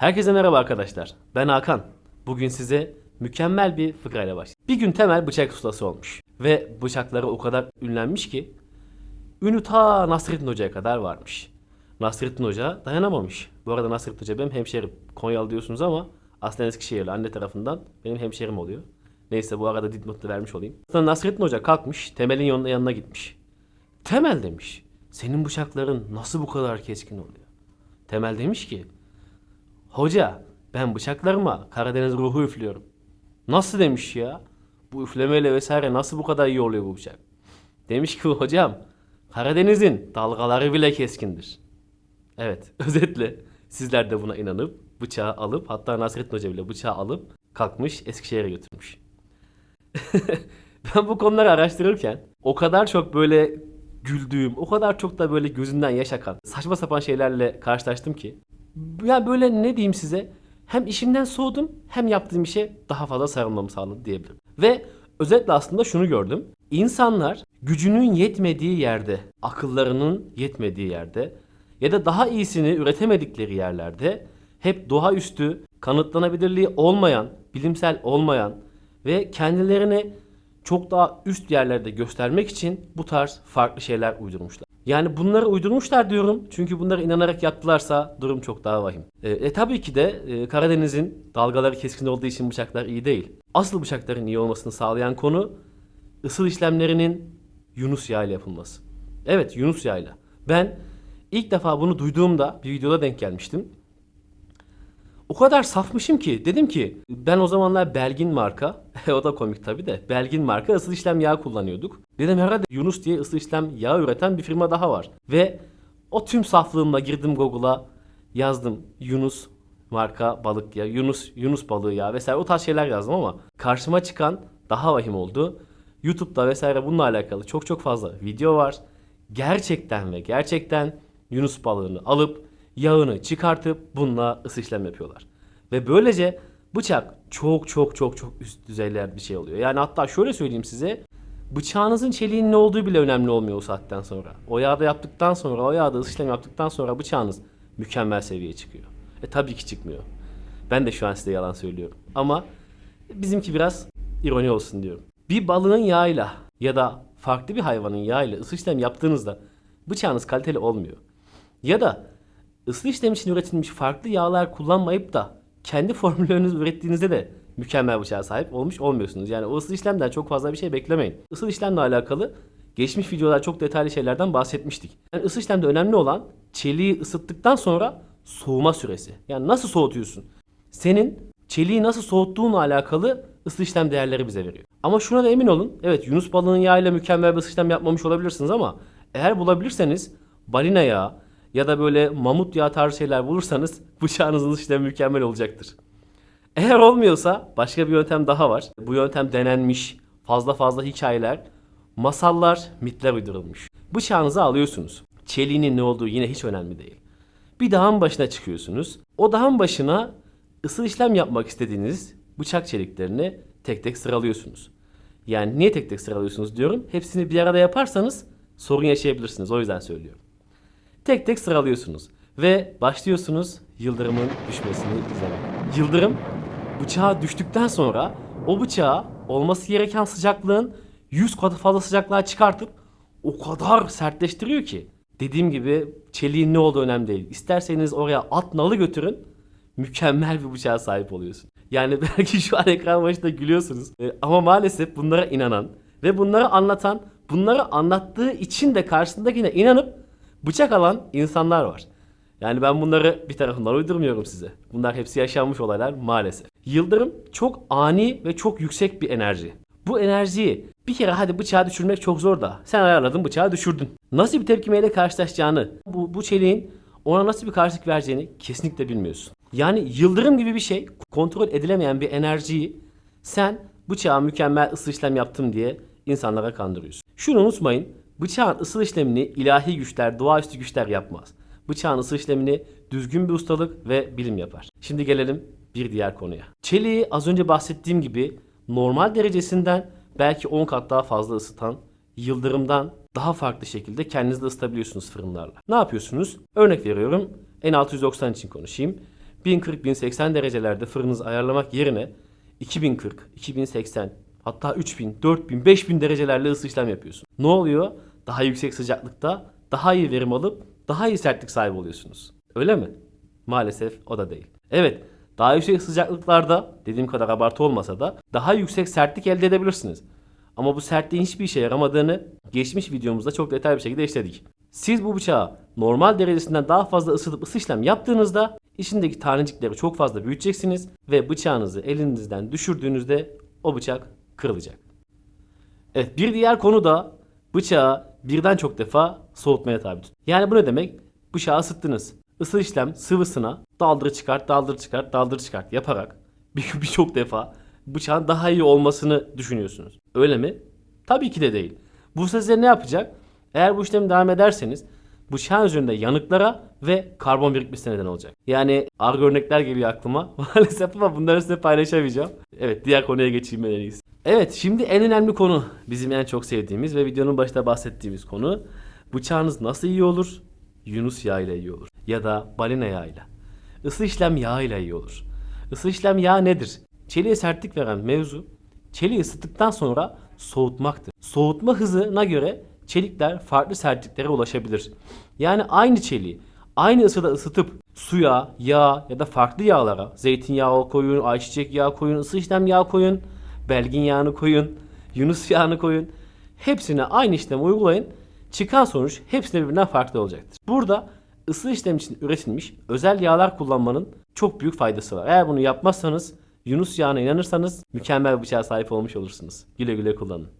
Herkese merhaba arkadaşlar. Ben Hakan. Bugün size mükemmel bir fıkrayla başlayayım. Bir gün Temel bıçak ustası olmuş. Ve bıçakları o kadar ünlenmiş ki ünü ta Nasrettin Hoca'ya kadar varmış. Nasrettin Hoca dayanamamış. Bu arada Nasrettin Hoca benim hemşerim. Konyalı diyorsunuz ama aslında Eskişehirli anne tarafından benim hemşerim oluyor. Neyse bu arada dipnotu vermiş olayım. Sonra Nasrettin Hoca kalkmış Temel'in yanına, yanına gitmiş. Temel demiş. Senin bıçakların nasıl bu kadar keskin oluyor? Temel demiş ki Hoca ben bıçaklarıma Karadeniz ruhu üflüyorum. Nasıl demiş ya? Bu üflemeyle vesaire nasıl bu kadar iyi oluyor bu bıçak? Demiş ki hocam Karadeniz'in dalgaları bile keskindir. Evet özetle sizler de buna inanıp bıçağı alıp hatta Nasrettin Hoca bile bıçağı alıp kalkmış Eskişehir'e götürmüş. ben bu konuları araştırırken o kadar çok böyle güldüğüm, o kadar çok da böyle gözünden yaş akan saçma sapan şeylerle karşılaştım ki. Ya böyle ne diyeyim size hem işimden soğudum hem yaptığım işe daha fazla sarılmamı sağladı diyebilirim. Ve özetle aslında şunu gördüm. İnsanlar gücünün yetmediği yerde, akıllarının yetmediği yerde ya da daha iyisini üretemedikleri yerlerde hep doğaüstü, kanıtlanabilirliği olmayan, bilimsel olmayan ve kendilerini çok daha üst yerlerde göstermek için bu tarz farklı şeyler uydurmuşlar. Yani bunları uydurmuşlar diyorum çünkü bunları inanarak yaptılarsa durum çok daha vahim. E, e tabii ki de e, Karadeniz'in dalgaları keskin olduğu için bıçaklar iyi değil. Asıl bıçakların iyi olmasını sağlayan konu ısıl işlemlerinin Yunus yağı ile yapılması. Evet Yunus yağıyla. Ben ilk defa bunu duyduğumda bir videoda denk gelmiştim. O kadar safmışım ki dedim ki ben o zamanlar Belgin marka o da komik tabi de Belgin marka ısıl işlem yağı kullanıyorduk. Dedim herhalde Yunus diye ısıl işlem yağı üreten bir firma daha var. Ve o tüm saflığımla girdim Google'a yazdım Yunus marka balık ya Yunus Yunus balığı ya vesaire o tarz şeyler yazdım ama karşıma çıkan daha vahim oldu. YouTube'da vesaire bununla alakalı çok çok fazla video var. Gerçekten ve gerçekten Yunus balığını alıp yağını çıkartıp bununla ısı işlem yapıyorlar. Ve böylece bıçak çok çok çok çok üst düzeyler bir şey oluyor. Yani hatta şöyle söyleyeyim size. Bıçağınızın çeliğinin ne olduğu bile önemli olmuyor o saatten sonra. O yağda yaptıktan sonra, o yağda ısı işlem yaptıktan sonra bıçağınız mükemmel seviyeye çıkıyor. E tabii ki çıkmıyor. Ben de şu an size yalan söylüyorum. Ama bizimki biraz ironi olsun diyorum. Bir balığın yağıyla ya da farklı bir hayvanın yağıyla ısı işlem yaptığınızda bıçağınız kaliteli olmuyor. Ya da ısı işlem için üretilmiş farklı yağlar kullanmayıp da kendi formüllerinizi ürettiğinizde de mükemmel bıçağa sahip olmuş olmuyorsunuz. Yani o ısı işlemden çok fazla bir şey beklemeyin. Isı işlemle alakalı geçmiş videolar çok detaylı şeylerden bahsetmiştik. Yani ısı işlemde önemli olan çeliği ısıttıktan sonra soğuma süresi. Yani nasıl soğutuyorsun? Senin çeliği nasıl soğuttuğunla alakalı ısı işlem değerleri bize veriyor. Ama şuna da emin olun. Evet Yunus balığının yağıyla mükemmel bir ısı işlem yapmamış olabilirsiniz ama eğer bulabilirseniz balina yağı ya da böyle mamut yağı tarzı şeyler bulursanız bıçağınızın işlemi mükemmel olacaktır. Eğer olmuyorsa başka bir yöntem daha var. Bu yöntem denenmiş, fazla fazla hikayeler, masallar, mitler uydurulmuş. Bıçağınızı alıyorsunuz. Çeliğinin ne olduğu yine hiç önemli değil. Bir dağın başına çıkıyorsunuz. O dağın başına ısı işlem yapmak istediğiniz bıçak çeliklerini tek tek sıralıyorsunuz. Yani niye tek tek sıralıyorsunuz diyorum. Hepsini bir arada yaparsanız sorun yaşayabilirsiniz. O yüzden söylüyorum. Tek tek sıralıyorsunuz. Ve başlıyorsunuz yıldırımın düşmesini izlemeye. Yıldırım bıçağa düştükten sonra o bıçağı olması gereken sıcaklığın 100 katı fazla sıcaklığa çıkartıp o kadar sertleştiriyor ki. Dediğim gibi çeliğin ne olduğu önemli değil. İsterseniz oraya at nalı götürün mükemmel bir bıçağa sahip oluyorsun. Yani belki şu an ekran başında gülüyorsunuz. E, ama maalesef bunlara inanan ve bunları anlatan, bunları anlattığı için de karşısındakine inanıp bıçak alan insanlar var. Yani ben bunları bir tarafından uydurmuyorum size. Bunlar hepsi yaşanmış olaylar maalesef. Yıldırım çok ani ve çok yüksek bir enerji. Bu enerjiyi bir kere hadi bıçağı düşürmek çok zor da sen ayarladın bıçağı düşürdün. Nasıl bir tepkimeyle karşılaşacağını, bu, bu çeliğin ona nasıl bir karşılık vereceğini kesinlikle bilmiyorsun. Yani yıldırım gibi bir şey, kontrol edilemeyen bir enerjiyi sen bıçağa mükemmel ısı işlem yaptım diye insanlara kandırıyorsun. Şunu unutmayın, bıçağın ısı işlemini ilahi güçler, doğaüstü güçler yapmaz. Bıçağın ısı işlemini düzgün bir ustalık ve bilim yapar. Şimdi gelelim bir diğer konuya. Çeliği az önce bahsettiğim gibi normal derecesinden belki 10 kat daha fazla ısıtan yıldırımdan daha farklı şekilde kendinizi ısıtabiliyorsunuz fırınlarla. Ne yapıyorsunuz? Örnek veriyorum. N690 için konuşayım. 1040-1080 derecelerde fırınınızı ayarlamak yerine 2040, 2080 hatta 3000, 4000, 5000 derecelerle ısı işlem yapıyorsun. Ne oluyor? Daha yüksek sıcaklıkta daha iyi verim alıp daha iyi sertlik sahibi oluyorsunuz. Öyle mi? Maalesef o da değil. Evet, daha yüksek sıcaklıklarda dediğim kadar abartı olmasa da daha yüksek sertlik elde edebilirsiniz. Ama bu sertliğin hiçbir işe yaramadığını geçmiş videomuzda çok detaylı bir şekilde işledik. Siz bu bıçağı normal derecesinden daha fazla ısıtıp ısı işlem yaptığınızda içindeki tanecikleri çok fazla büyüteceksiniz ve bıçağınızı elinizden düşürdüğünüzde o bıçak kırılacak. Evet bir diğer konu da bıçağı birden çok defa soğutmaya tabi tutun. Yani bu ne demek? Bıçağı ısıttınız. Isı işlem sıvısına daldır çıkart daldır çıkart daldır çıkart yaparak bir- birçok defa bıçağın daha iyi olmasını düşünüyorsunuz. Öyle mi? Tabii ki de değil. Bu size ne yapacak? Eğer bu işlemi devam ederseniz bıçağın üzerinde yanıklara ve karbon birikmesine neden olacak. Yani argo örnekler geliyor aklıma. Maalesef ama bunları size paylaşamayacağım. Evet diğer konuya geçeyim en iyisi. Evet şimdi en önemli konu bizim en çok sevdiğimiz ve videonun başında bahsettiğimiz konu. Bıçağınız nasıl iyi olur? Yunus yağı ile iyi olur. Ya da balina yağıyla. Isı işlem yağı ile iyi olur. Isı işlem yağı nedir? Çeliğe sertlik veren mevzu çeliği ısıttıktan sonra soğutmaktır. Soğutma hızına göre çelikler farklı sertliklere ulaşabilir. Yani aynı çeliği aynı ısıda ısıtıp suya, yağ ya da farklı yağlara zeytinyağı koyun, ayçiçek yağı koyun, ısı işlem yağı koyun, belgin yağını koyun, yunus yağını koyun. Hepsine aynı işlemi uygulayın. Çıkan sonuç hepsine birbirinden farklı olacaktır. Burada ısı işlem için üretilmiş özel yağlar kullanmanın çok büyük faydası var. Eğer bunu yapmazsanız Yunus yağına inanırsanız mükemmel bıçağa sahip olmuş olursunuz. Güle güle kullanın.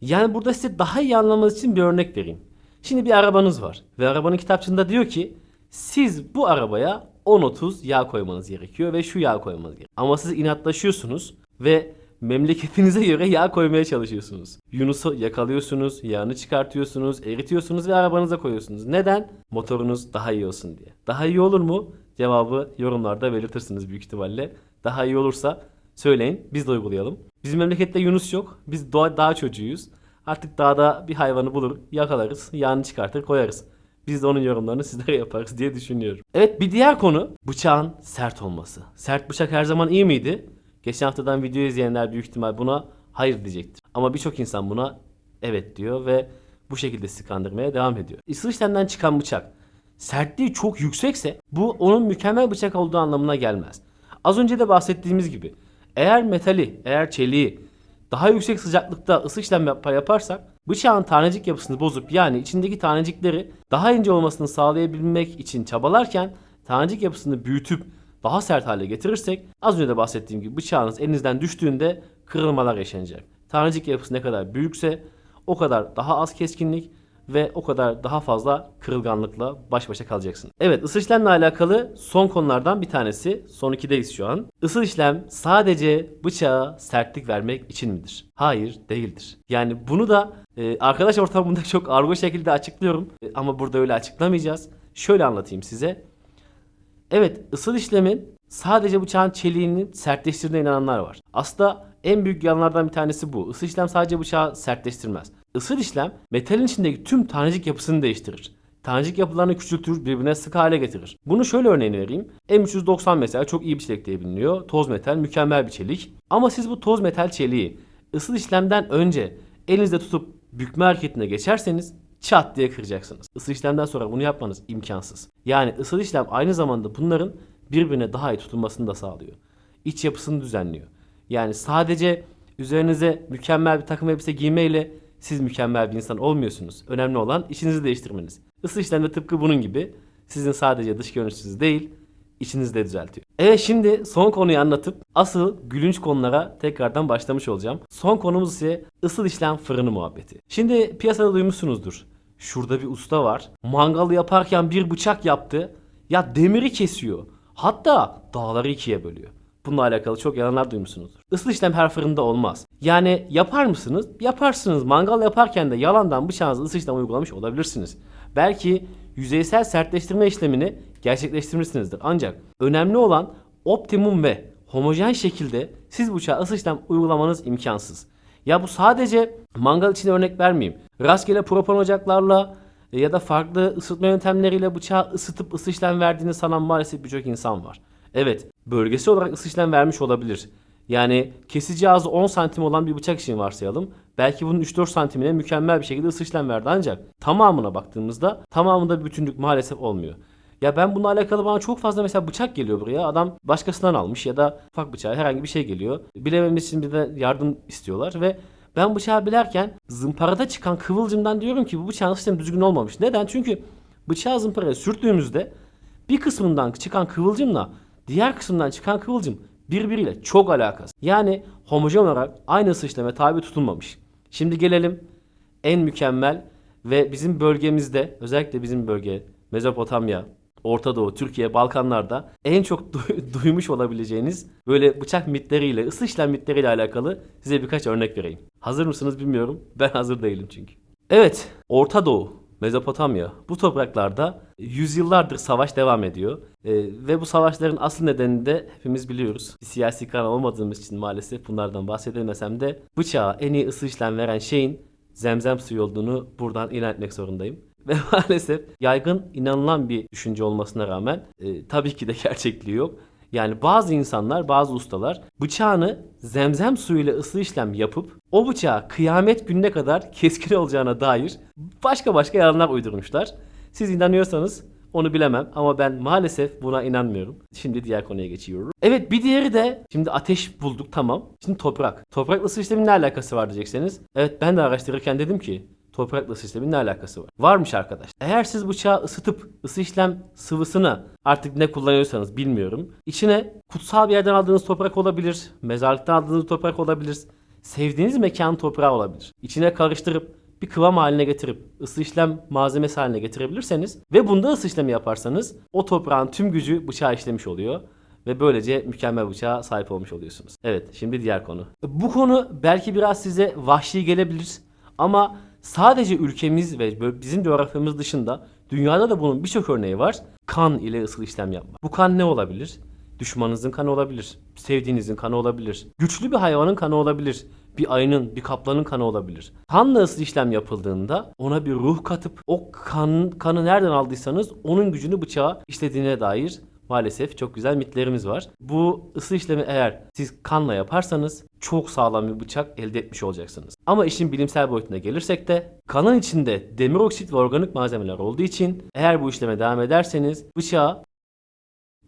Yani burada size daha iyi anlamanız için bir örnek vereyim. Şimdi bir arabanız var ve arabanın kitapçığında diyor ki siz bu arabaya 10-30 yağ koymanız gerekiyor ve şu yağ koymanız gerekiyor. Ama siz inatlaşıyorsunuz ve memleketinize göre yağ koymaya çalışıyorsunuz. Yunus'u yakalıyorsunuz, yağını çıkartıyorsunuz, eritiyorsunuz ve arabanıza koyuyorsunuz. Neden? Motorunuz daha iyi olsun diye. Daha iyi olur mu? Cevabı yorumlarda belirtirsiniz büyük ihtimalle. Daha iyi olursa söyleyin biz de uygulayalım. Bizim memlekette Yunus yok. Biz doğa, dağ çocuğuyuz. Artık dağda bir hayvanı bulur, yakalarız, yağını çıkartır, koyarız. Biz de onun yorumlarını sizlere yaparız diye düşünüyorum. Evet bir diğer konu bıçağın sert olması. Sert bıçak her zaman iyi miydi? Geçen haftadan video izleyenler büyük ihtimal buna hayır diyecektir. Ama birçok insan buna evet diyor ve bu şekilde sizi devam ediyor. Isı işlemden çıkan bıçak sertliği çok yüksekse bu onun mükemmel bıçak olduğu anlamına gelmez. Az önce de bahsettiğimiz gibi eğer metali, eğer çeliği daha yüksek sıcaklıkta ısı işlem yap- yaparsak bıçağın tanecik yapısını bozup yani içindeki tanecikleri daha ince olmasını sağlayabilmek için çabalarken tanecik yapısını büyütüp daha sert hale getirirsek az önce de bahsettiğim gibi bıçağınız elinizden düştüğünde kırılmalar yaşanacak. Tanecik yapısı ne kadar büyükse o kadar daha az keskinlik ve o kadar daha fazla kırılganlıkla baş başa kalacaksın. Evet ısı işlemle alakalı son konulardan bir tanesi. Son 2'deyiz şu an. Isı işlem sadece bıçağa sertlik vermek için midir? Hayır değildir. Yani bunu da e, arkadaş ortamında çok argo şekilde açıklıyorum. E, ama burada öyle açıklamayacağız. Şöyle anlatayım size. Evet ısıl işlemin sadece bıçağın çeliğinin sertleştirdiğine inananlar var. Aslında en büyük yanlardan bir tanesi bu. Isı işlem sadece bıçağı sertleştirmez. Isıl işlem metalin içindeki tüm tanecik yapısını değiştirir. Tanecik yapılarını küçültür, birbirine sık hale getirir. Bunu şöyle örneğini vereyim. M390 mesela çok iyi bir çelik diye biliniyor. Toz metal, mükemmel bir çelik. Ama siz bu toz metal çeliği ısıl işlemden önce elinizde tutup bükme hareketine geçerseniz çat diye kıracaksınız. Isı işlemden sonra bunu yapmanız imkansız. Yani ısı işlem aynı zamanda bunların birbirine daha iyi tutunmasını da sağlıyor. İç yapısını düzenliyor. Yani sadece üzerinize mükemmel bir takım elbise giymeyle siz mükemmel bir insan olmuyorsunuz. Önemli olan içinizi değiştirmeniz. Isı işlem de tıpkı bunun gibi sizin sadece dış görünüşünüz değil, içinizi de düzeltiyor. Evet şimdi son konuyu anlatıp asıl gülünç konulara tekrardan başlamış olacağım. Son konumuz ise ısıl işlem fırını muhabbeti. Şimdi piyasada duymuşsunuzdur. Şurada bir usta var. Mangal yaparken bir bıçak yaptı. Ya demiri kesiyor. Hatta dağları ikiye bölüyor. Bununla alakalı çok yalanlar duymuşsunuzdur. Isıl işlem her fırında olmaz. Yani yapar mısınız? Yaparsınız. Mangal yaparken de yalandan bıçağınızı ısı işlem uygulamış olabilirsiniz. Belki yüzeysel sertleştirme işlemini gerçekleştirmişsinizdir. Ancak önemli olan optimum ve homojen şekilde siz bıçağa ısı işlem uygulamanız imkansız. Ya bu sadece mangal için örnek vermeyeyim. Rastgele propon ocaklarla ya da farklı ısıtma yöntemleriyle bıçağı ısıtıp ısı işlem verdiğini sanan maalesef birçok insan var. Evet, bölgesi olarak ısı işlem vermiş olabilir. Yani kesici ağzı 10 santim olan bir bıçak için varsayalım. Belki bunun 3-4 santimine mükemmel bir şekilde ısı işlem verdi ancak tamamına baktığımızda tamamında bir bütünlük maalesef olmuyor. Ya ben bununla alakalı bana çok fazla mesela bıçak geliyor buraya. Adam başkasından almış ya da ufak bıçağı herhangi bir şey geliyor. Bilememiz için bir de yardım istiyorlar ve ben bıçağı bilerken zımparada çıkan kıvılcımdan diyorum ki bu bıçağın sistemi düzgün olmamış. Neden? Çünkü bıçağı zımparaya sürttüğümüzde bir kısmından çıkan kıvılcımla diğer kısmından çıkan kıvılcım birbiriyle çok alakasız. Yani homojen olarak aynı işleme tabi tutulmamış. Şimdi gelelim en mükemmel ve bizim bölgemizde özellikle bizim bölge Mezopotamya, Orta Doğu, Türkiye, Balkanlarda en çok du- duymuş olabileceğiniz böyle bıçak mitleriyle, ısı işlem mitleriyle alakalı size birkaç örnek vereyim. Hazır mısınız bilmiyorum. Ben hazır değilim çünkü. Evet, Orta Doğu, Mezopotamya bu topraklarda yüzyıllardır savaş devam ediyor. Ee, ve bu savaşların asıl nedenini de hepimiz biliyoruz. Bir siyasi kanal olmadığımız için maalesef bunlardan bahsedemesem de bıçağa en iyi ısı işlem veren şeyin zemzem suyu olduğunu buradan ilan etmek zorundayım. Ve maalesef yaygın inanılan bir düşünce olmasına rağmen e, tabii ki de gerçekliği yok. Yani bazı insanlar, bazı ustalar bıçağını zemzem suyuyla ısı işlem yapıp o bıçağı kıyamet gününe kadar keskin olacağına dair başka başka yalanlar uydurmuşlar. Siz inanıyorsanız onu bilemem ama ben maalesef buna inanmıyorum. Şimdi diğer konuya geçiyorum. Evet bir diğeri de şimdi ateş bulduk tamam. Şimdi toprak. Toprakla ısı işlemin ne alakası var diyecekseniz. Evet ben de araştırırken dedim ki toprakla ısı işlemin ne alakası var? Varmış arkadaş. Eğer siz bıçağı ısıtıp ısı işlem sıvısını artık ne kullanıyorsanız bilmiyorum. İçine kutsal bir yerden aldığınız toprak olabilir. Mezarlıktan aldığınız toprak olabilir. Sevdiğiniz mekanın toprağı olabilir. İçine karıştırıp bir kıvam haline getirip ısı işlem malzemesi haline getirebilirseniz ve bunda ısı işlemi yaparsanız o toprağın tüm gücü bıçağa işlemiş oluyor ve böylece mükemmel bıçağa sahip olmuş oluyorsunuz. Evet, şimdi diğer konu. Bu konu belki biraz size vahşi gelebilir ama sadece ülkemiz ve bizim coğrafyamız dışında dünyada da bunun birçok örneği var. Kan ile ısı işlem yapma. Bu kan ne olabilir? Düşmanınızın kanı olabilir. Sevdiğinizin kanı olabilir. Güçlü bir hayvanın kanı olabilir. Bir ayının, bir kaplanın kanı olabilir. Kanla ısı işlem yapıldığında ona bir ruh katıp o kan, kanı nereden aldıysanız onun gücünü bıçağa işlediğine dair maalesef çok güzel mitlerimiz var. Bu ısı işlemi eğer siz kanla yaparsanız çok sağlam bir bıçak elde etmiş olacaksınız. Ama işin bilimsel boyutuna gelirsek de kanın içinde demir oksit ve organik malzemeler olduğu için eğer bu işleme devam ederseniz bıçağı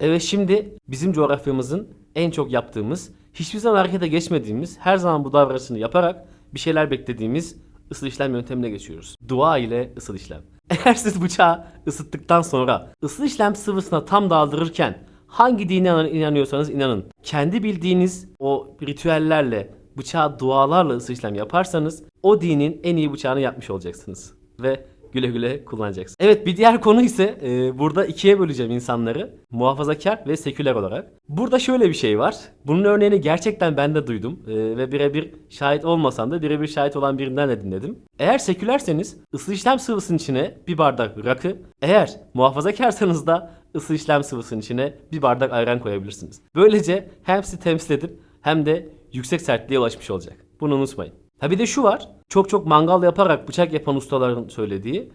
Evet şimdi bizim coğrafyamızın en çok yaptığımız, hiçbir zaman harekete geçmediğimiz, her zaman bu davranışını yaparak bir şeyler beklediğimiz ısı işlem yöntemine geçiyoruz. Dua ile ısı işlem. Eğer siz bıçağı ısıttıktan sonra ısı işlem sıvısına tam daldırırken hangi dine inan- inanıyorsanız inanın. Kendi bildiğiniz o ritüellerle, bıçağı dualarla ısı işlem yaparsanız o dinin en iyi bıçağını yapmış olacaksınız. Ve güle güle kullanacaksınız. Evet bir diğer konu ise e, burada ikiye böleceğim insanları. Muhafazakar ve seküler olarak. Burada şöyle bir şey var. Bunun örneğini gerçekten ben de duydum. E, ve birebir şahit olmasam da birebir şahit olan birinden de dinledim. Eğer sekülerseniz ısı işlem sıvısının içine bir bardak rakı. Eğer muhafazakarsanız da ısı işlem sıvısının içine bir bardak ayran koyabilirsiniz. Böylece hem sizi temsil edip hem de yüksek sertliğe ulaşmış olacak. Bunu unutmayın. Ha bir de şu var. Çok çok mangal yaparak bıçak yapan ustaların söylediği.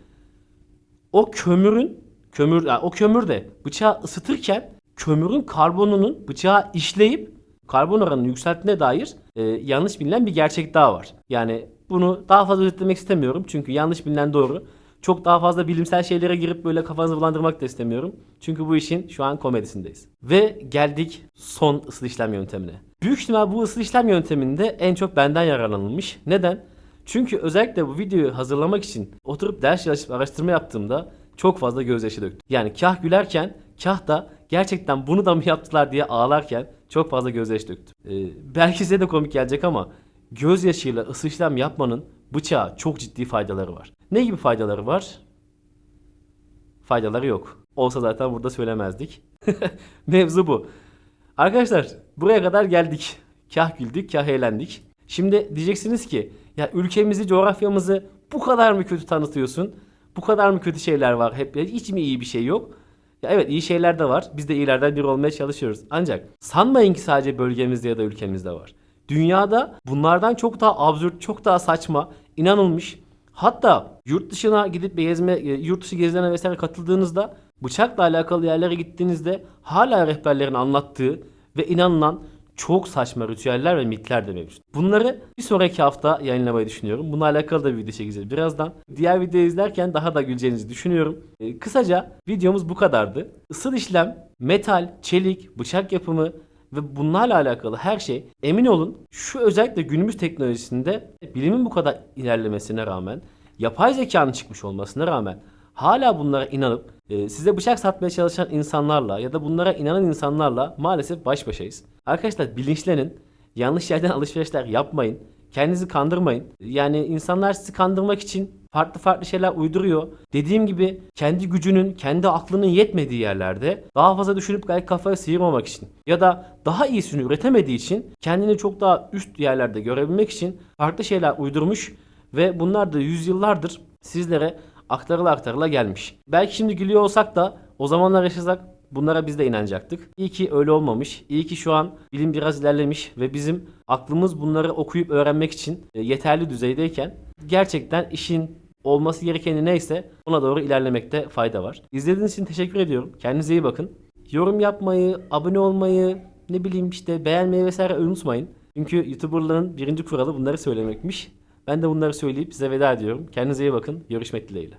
O kömürün kömür yani o kömür de bıçağı ısıtırken kömürün karbonunun bıçağı işleyip karbon oranını yükselttiğine dair e, yanlış bilinen bir gerçek daha var. Yani bunu daha fazla özetlemek istemiyorum çünkü yanlış bilinen doğru. Çok daha fazla bilimsel şeylere girip böyle kafanızı bulandırmak da istemiyorum. Çünkü bu işin şu an komedisindeyiz. Ve geldik son ısı işlem yöntemine. Büyük ihtimal bu ısı işlem yönteminde en çok benden yararlanılmış. Neden? Çünkü özellikle bu videoyu hazırlamak için oturup ders çalışıp araştırma yaptığımda çok fazla gözyaşı döktüm. Yani kah gülerken kah da gerçekten bunu da mı yaptılar diye ağlarken çok fazla gözyaşı döktüm. Ee, belki size de komik gelecek ama gözyaşıyla ısı işlem yapmanın bıçağa çok ciddi faydaları var. Ne gibi faydaları var? Faydaları yok. Olsa zaten burada söylemezdik. Mevzu bu. Arkadaşlar buraya kadar geldik. Kah güldük, kah eğlendik. Şimdi diyeceksiniz ki ya ülkemizi, coğrafyamızı bu kadar mı kötü tanıtıyorsun? Bu kadar mı kötü şeyler var? Hep hiç mi iyi bir şey yok? Ya evet iyi şeyler de var. Biz de iyilerden biri olmaya çalışıyoruz. Ancak sanmayın ki sadece bölgemizde ya da ülkemizde var. Dünyada bunlardan çok daha absürt, çok daha saçma, inanılmış. Hatta yurt dışına gidip bir gezme, e, yurt dışı gezilerine vesaire katıldığınızda Bıçakla alakalı yerlere gittiğinizde hala rehberlerin anlattığı ve inanılan çok saçma ritüeller ve mitler de mevcut. Bunları bir sonraki hafta yayınlamayı düşünüyorum. Bununla alakalı da bir video çekeceğiz birazdan. Diğer videoyu izlerken daha da güleceğinizi düşünüyorum. Ee, kısaca videomuz bu kadardı. Isıl işlem, metal, çelik, bıçak yapımı ve bunlarla alakalı her şey emin olun şu özellikle günümüz teknolojisinde bilimin bu kadar ilerlemesine rağmen yapay zekanın çıkmış olmasına rağmen hala bunlara inanıp e, size bıçak satmaya çalışan insanlarla ya da bunlara inanan insanlarla maalesef baş başayız. Arkadaşlar bilinçlenin. Yanlış yerden alışverişler yapmayın. Kendinizi kandırmayın. Yani insanlar sizi kandırmak için farklı farklı şeyler uyduruyor. Dediğim gibi kendi gücünün, kendi aklının yetmediği yerlerde daha fazla düşünüp gayet kafayı sıyırmamak için ya da daha iyisini üretemediği için kendini çok daha üst yerlerde görebilmek için farklı şeyler uydurmuş ve bunlar da yüzyıllardır sizlere aktarıla aktarıla gelmiş. Belki şimdi gülüyor olsak da o zamanlar yaşasak bunlara biz de inanacaktık. İyi ki öyle olmamış. İyi ki şu an bilim biraz ilerlemiş ve bizim aklımız bunları okuyup öğrenmek için e, yeterli düzeydeyken gerçekten işin olması gerekeni neyse ona doğru ilerlemekte fayda var. İzlediğiniz için teşekkür ediyorum. Kendinize iyi bakın. Yorum yapmayı, abone olmayı, ne bileyim işte beğenmeyi vesaire unutmayın. Çünkü YouTuber'lığın birinci kuralı bunları söylemekmiş. Ben de bunları söyleyip size veda ediyorum. Kendinize iyi bakın. Görüşmek dileğiyle.